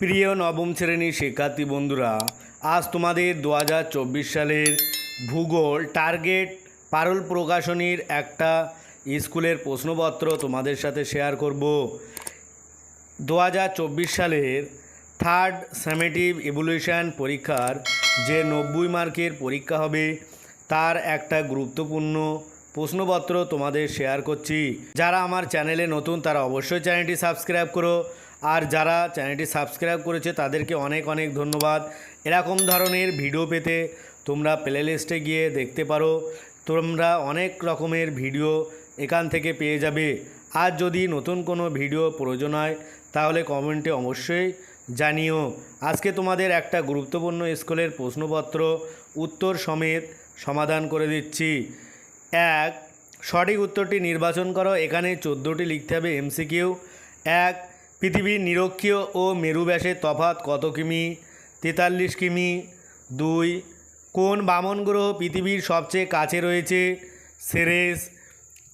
প্রিয় নবম শ্রেণির শিক্ষার্থী বন্ধুরা, আজ তোমাদের দু হাজার চব্বিশ সালের ভূগোল টার্গেট পারুল প্রকাশনীর একটা স্কুলের প্রশ্নপত্র তোমাদের সাথে শেয়ার করব। দু হাজার চব্বিশ সালের থার্ড সেমেটিভ ইভলিউশন পরীক্ষার যে নব্বই মার্কের পরীক্ষা হবে, তার একটা গুরুত্বপূর্ণ প্রশ্নপত্র তোমাদের শেয়ার করছি। যারা আমার চ্যানেলে নতুন, তারা অবশ্যই চ্যানেলটি সাবস্ক্রাইব করো। আর যারা চ্যানেলটি সাবস্ক্রাইব করেছে, তাদেরকে অনেক অনেক ধন্যবাদ। এরকম ধরনের ভিডিও পেতে তোমরা প্লে লিস্টে গিয়ে দেখতে পারো। তোমরা অনেক রকমের ভিডিও এখান থেকে পেয়ে যাবে। আর যদি নতুন কোনো ভিডিও প্রয়োজন হয়, তাহলে কমেন্টে অবশ্যই জানিও। আজকে তোমাদের একটা গুরুত্বপূর্ণ স্কুলের প্রশ্নপত্র উত্তর সমেত সমাধান করে দিচ্ছি। এক, সঠিক উত্তরটি নির্বাচন করো। এখানে চোদ্দোটি লিখতে হবে এমসিকিউ এক পৃথিবীর নিরক্ষীয় ও মেরু ব্যাসের তফাৎ কত কিমি? তেতাল্লিশ কিমি। দুই, কোন বামন গ্রহ পৃথিবীর সবচেয়ে কাছে রয়েছে? সেরেস।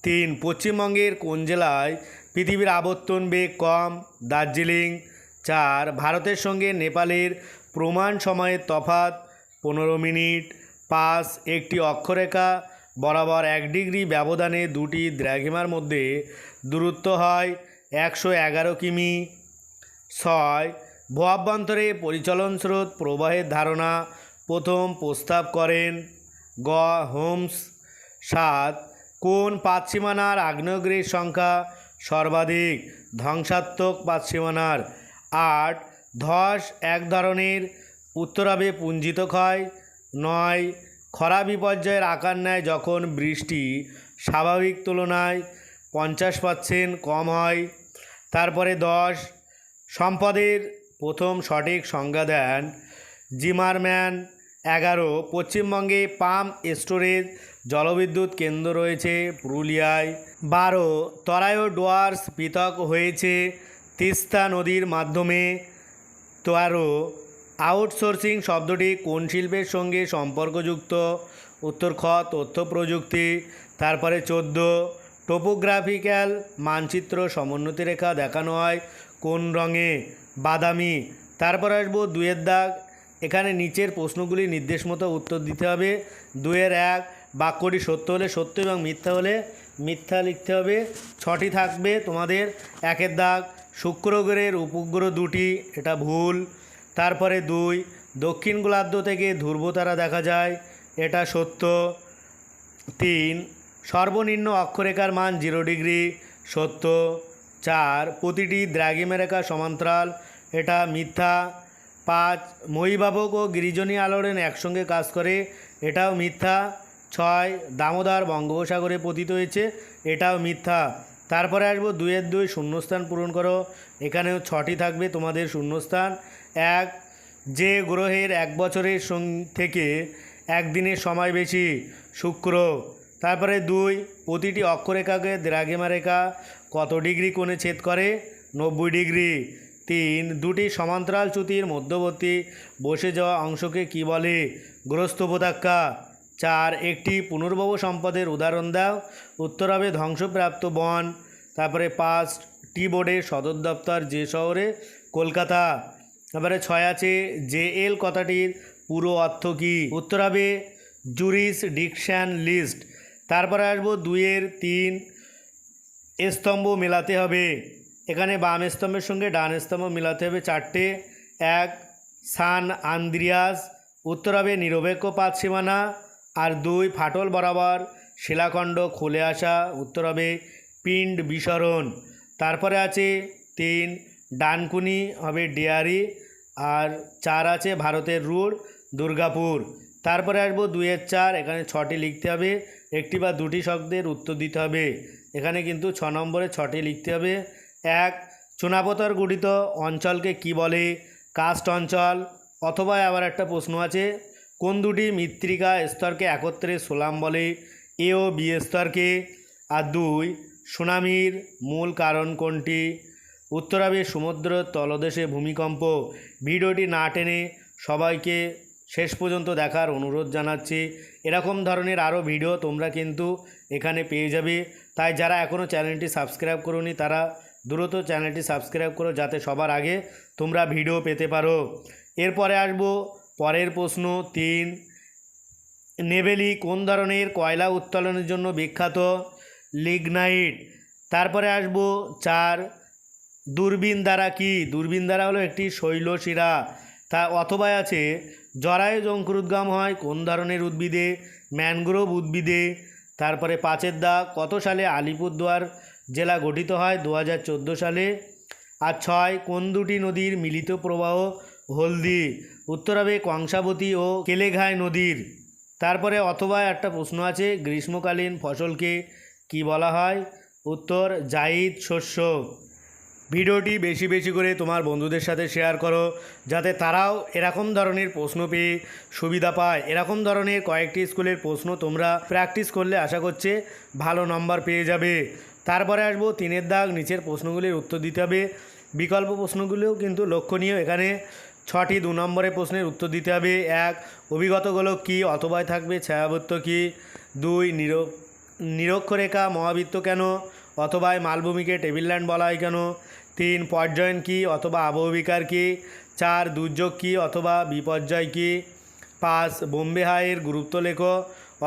তিন, পশ্চিমবঙ্গের কোন জেলায় পৃথিবীর আবর্তন বেগ কম? দার্জিলিং। চার, ভারতের সঙ্গে নেপালের প্রমাণ সময়ের তফাৎ পনেরো মিনিট। পাঁচ, একটি অক্ষরেখা বরাবর এক ডিগ্রি ব্যবধানে দুটি দ্রাঘিমার মধ্যে দূরত্ব হয়। একশো এগারো কিমি। ছয় ভূঅভ্যন্তরে পরিচলন স্রোত প্রবাহের ধারণা। প্রথম প্রস্তাব করেন গ. হোমস। সাত, কোন পাতসীমানার আগ্নেয়গিরির সংখ্যা সর্বাধিক? ধ্বংসাত্মক পাতসীমানার আট, ধস এক ধরনের উত্তরাবে পুঞ্জিত ক্ষয়। নয়, খরা বিপর্যয়ের আকার নেয় যখন বৃষ্টি স্বাভাবিক তুলনায় পঞ্চাশ পার্সেন্ট কম হয়। তারপরে দশ। সম্পদের প্রথম সঠিক সংজ্ঞা দেন জিমারম্যান এগারো। পশ্চিমবঙ্গে পাম স্টোরেজ জলবিদ্যুৎ কেন্দ্র রয়েছে পুরুলিয়ায়। বারো। তরায়ো ডোয়ার্স পৃথক হয়েছে তিস্তা নদীর মাধ্যমে। তেরো। আউটসোর্সিং শব্দটি কোন শিল্পের সঙ্গে সম্পর্কযুক্ত? উত্তর খ, তথ্য প্রযুক্তি। তারপরে চোদ্দ। টোপোগ্রাফিক্যাল মানচিত্র সমোন্নতি রেখা দেখানো হয় কোন রঙে? বাদামি। তারপর আসব দুয়ের দাগ। এখানে নিচের প্রশ্নগুলি নির্দেশ মতো উত্তর দিতে হবে। দুয়ের এক, বাক্যটি সত্য হলে সত্য এবং মিথ্যা হলে মিথ্যা লিখতে হবে। ছটি থাকবে তোমাদের। একের দাগ শুক্র গ্রহের উপগ্রহ দুটি, এটা ভুল। তারপরে দুই, দক্ষিণ গোলার্ধ থেকে ধ্রুবতারা দেখা যায়, এটা সত্য। তিন সর্বনিম্ন অক্ষরেখার মান জিরো ডিগ্রি, সত্য, চার, প্রতিটি দ্রাঘিমারেখা সমান্তরাল, এটা মিথ্যা, পাঁচ মহিভাবক ও গিরিজনী আলোড়ন একসঙ্গে কাজ করে, এটাও মিথ্যা, ছয়, দামোদর বঙ্গোপসাগরে পতিত হয়েছে, এটাও মিথ্যা। তারপরে আসব দুইয়ের দুই শূন্যস্থান পূরণ করো, এখানেও ছটি থাকবে তোমাদের শূন্যস্থান। এক, যে গ্রহের এক বছরের থেকে একদিনের সময় বেশি, শুক্র। তারপরে দুই, প্রতিটি অক্ষরেখাকে দ্রাঘিমা রেখা কত ডিগ্রি কোণে ছেদ করে? নব্বই ডিগ্রি। তিন, দুটি সমান্তরাল চ্যুতির মধ্যবর্তী বসে যাওয়া অংশকে কি বলে? গ্রস্ত উপত্যকা চার, একটি পুনর্ভব সম্পদের উদাহরণ দাও। উত্তর হবে ধ্বংসপ্রাপ্ত বন। তারপরে পাঁচ টি বোর্ডের সদর দপ্তর যে শহরে? কলকাতা। তারপরে ছয় আছে জে এল কথাটির পুরো অর্থ কী? উত্তর হবে জুরিস ডিকশান লিস্ট। তারপরে আসব দুইয়ের তিন স্তম্ভ মেলাতে হবে। এখানে বাম স্তম্ভের সঙ্গে ডান স্তম্ভ মেলাতে হবে চারটে। এক, সান আন্দ্রিয়াস। উত্তর হবে নিরপেক্ষ পাত সীমানা। আর দুই, ফাটল বরাবর শিলাখণ্ড খুলে আসা। উত্তর হবে পিণ্ড বিসরণ। তারপরে আছে তিন, ডানকুনি হবে ডেয়ারি। আর চার আছে ভারতের রুট দুর্গাপুর। তারপরে আসব দুইয়ের চার। এখানে ছটি লিখতে হবে। একটি বা দুটি শব্দের উত্তর দিতে হবে। এখানে কিন্তু ছ নম্বরে ছটি লিখতে হবে। এক চুনাপতর গঠিত অঞ্চলকে কি বলে? কাস্ট অঞ্চল। অথবা আবার একটা প্রশ্ন আছে, কোন দুটি মৃত্তিকা স্তরকে একত্রে সোলাম বলে? এ ও বি স্তরকে। আর দুই, সুনামির মূল কারণ কোনটি? উত্তর হবে সমুদ্র তলদেশে ভূমিকম্প। ভিডিওটি না টেনে সবাইকে শেষ পর্যন্ত দেখার অনুরোধ জানাচ্ছি। এরকম ধরনের আরও ভিডিও তোমরা কিন্তু এখানে পেয়ে যাবে। তাই যারা এখনও চ্যানেলটি সাবস্ক্রাইব করনি, তারা দ্রুত চ্যানেলটি সাবস্ক্রাইব করো যাতে সবার আগে তোমরা ভিডিও পেতে পারো। এরপরে আসব পরের প্রশ্ন তিন, নেভেলি কোন ধরনের কয়লা উত্তোলনের জন্য বিখ্যাত? লিগনাইট। তারপরে আসব চার, দূরবীন দ্বারা কি? দূরবীন দ্বারা হলো একটি শৈলশিরা। তা অথবা আছে, জরায়ু অঙ্কুরোদ্গম হয় কোন ধরনের উদ্ভিদে, ম্যানগ্রোভ উদ্ভিদে, তারপরে পাঁচের দাগ কত সালে আলিপুরদুয়ার জেলা গঠিত হয় দু হাজার চোদ্দ সালে, আর ছয় কোন দুটি নদীর মিলিত প্রবাহ হলদি, উত্তর হবে কংসাবতী ও কেলেঘায় নদীর, তারপরে অথবা একটা প্রশ্ন আছে গ্রীষ্মকালীন ফসলকে কি বলা হয়, উত্তর জাইদ শস্য। ভিডিওটি বেশি বেশি করে তোমার বন্ধুদের সাথে শেয়ার করো, যাতে তারাও এরকম ধরনের প্রশ্ন পেয়ে সুবিধা পায়। এরকম ধরনের কয়েকটি স্কুলের প্রশ্ন তোমরা প্র্যাকটিস করলে আশা করছে ভালো নম্বর পেয়ে যাবে। তারপরে আসব তিনের দাগ, নিচের প্রশ্নগুলির উত্তর দিতে হবে। বিকল্প প্রশ্নগুলিও কিন্তু লক্ষণীয়। এখানে ছটি দু নম্বরের প্রশ্নের উত্তর দিতে হবে। এক অভিগতগুলো কি, অথবায় থাকবে, ছায়াবৃত্ত কি? দুই, নির, নিরক্ষরেখা মহাবৃত্ত কেন? অথবা মালভূমিকে টেবিল ল্যান্ড বলা হয় কেন? তিন পর্যয়ন কি অথবা আবহবিকার কি? চার দুর্যোগ কি অথবা বিপর্যয় কি? পাঁচ বোম্বে হাইয়ের গুরুত্ব লেখো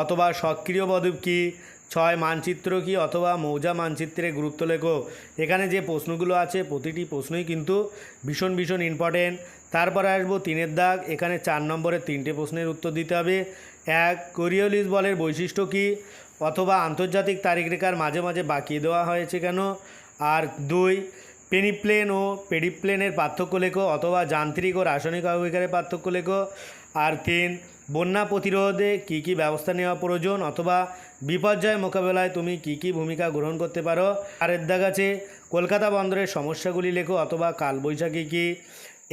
অথবা সক্রিয় বদ্বীপ কি? ছয় মানচিত্র কি অথবা মৌজা মানচিত্রের গুরুত্ব লেখো? এখানে যে প্রশ্নগুলো আছে, প্রতিটি প্রশ্নই কিন্তু ভীষণ ভীষণ ইম্পর্টেন্ট তারপরে আসব তিনের দাগ, এখানে চার নম্বরের তিনটে প্রশ্নের উত্তর দিতে হবে। এক, কোরিওলিস বলের বৈশিষ্ট্য কি? অথবা আন্তর্জাতিক তারিখ রেখার মাঝে মাঝে বাকিয়ে দেওয়া হয়েছে কেন? আর দুই পেনিপ্লেন ও পেডিপ্লেনের পার্থক্য লেখো অথবা যান্ত্রিক ও রাসায়নিক আবিষ্কারের পার্থক্য লেখো। আর তিন বন্যা প্রতিরোধে কী কী ব্যবস্থা নেওয়া প্রয়োজন অথবা বিপর্যয় মোকাবেলায় তুমি কী কী ভূমিকা গ্রহণ করতে পারো? আর দাগ আছে, কলকাতা বন্দরের সমস্যাগুলি লেখো অথবা কালবৈশাখী কী?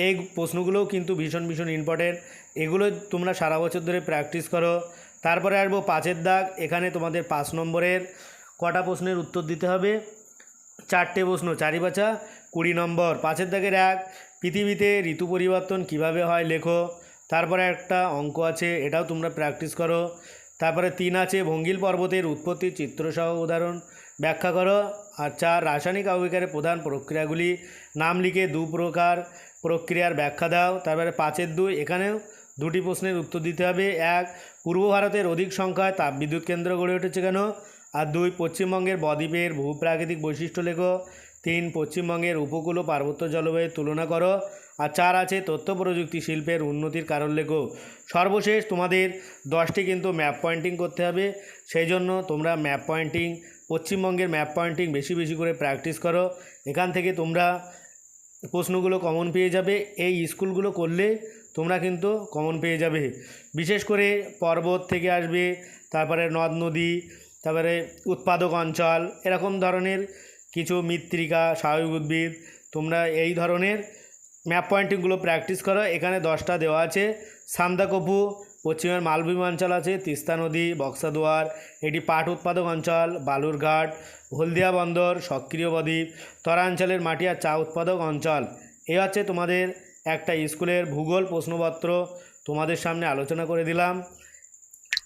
এই প্রশ্নগুলোও কিন্তু ভীষণ ভীষণ ইম্পর্টেন্ট এগুলো তোমরা সারা বছর ধরে প্র্যাকটিস করো। তারপরে আসব পাঁচের দাগ, এখানে তোমাদের পাঁচ নম্বরের কটা প্রশ্নের উত্তর দিতে হবে। চারটে প্রশ্ন, চারি বাছা কুড়ি নম্বর। পাঁচের দাগের এক, পৃথিবীতে ঋতু পরিবর্তন কীভাবে হয় লেখো। তারপরে একটা অঙ্ক আছে, এটাও তোমরা প্র্যাকটিস করো। তারপরে তিন আছে, ভঙ্গিল পর্বতের উৎপত্তি চিত্রসহ উদাহরণ। ব্যাখ্যা করো। আর চার, রাসায়নিক আবিকারের প্রধান প্রক্রিয়াগুলি। নাম লিখে দু প্রকার প্রক্রিয়ার ব্যাখ্যা দাও। তারপরে পাঁচের দুই, এখানেও দুটি প্রশ্নের উত্তর দিতে হবে। এক, পূর্ব ভারতের অধিক সংখ্যায় তাপবিদ্যুৎ কেন্দ্র গড়ে উঠেছে কেন? আর দুই, পশ্চিমবঙ্গের বদ্বীপের ভূপ্রাকৃতিক বৈশিষ্ট্য লেখো। তিন, পশ্চিমবঙ্গের উপকূল ও পার্বত্য জলবায়ুর তুলনা করো। আর চার আছে তথ্য প্রযুক্তি শিল্পের উন্নতির কারণ লেখো। সর্বশেষ তোমাদের দশটি কিন্তু ম্যাপ পয়েন্টিং করতে হবে। সেই জন্য তোমরা ম্যাপ পয়েন্টিং, পশ্চিমবঙ্গের ম্যাপ পয়েন্টিং বেশি বেশি করে প্র্যাকটিস করো। এখান থেকে তোমরা প্রশ্নগুলো কমন পেয়ে যাবে। এই স্কুলগুলো করলে তোমরা কিন্তু কমন পেয়ে যাবে। বিশেষ করে পর্বত থেকে আসবে, তারপরে নদ, নদী তারপরে উৎপাদক অঞ্চল, এরকম ধরনের কিছু মৃত্তিকা, স্বাভাবিক উদ্ভিদ, তোমরা এই ধরনের ম্যাপ পয়েন্টিংগুলো প্র্যাকটিস করো। এখানে দশটা দেওয়া আছে। সান্দাকপু, পশ্চিমের মালভূমি অঞ্চল আছে, তিস্তা নদী, বক্সাদুয়ার, এটি পাট উৎপাদক অঞ্চল, বালুরঘাট, হলদিয়া বন্দর, সক্রিয় বদ্বীপ তরাঞ্চলের মাটি আর চা উৎপাদক অঞ্চল। এই হচ্ছে তোমাদের একটা স্কুলের ভূগোল প্রশ্নপত্র। তোমাদের সামনে আলোচনা করে দিলাম।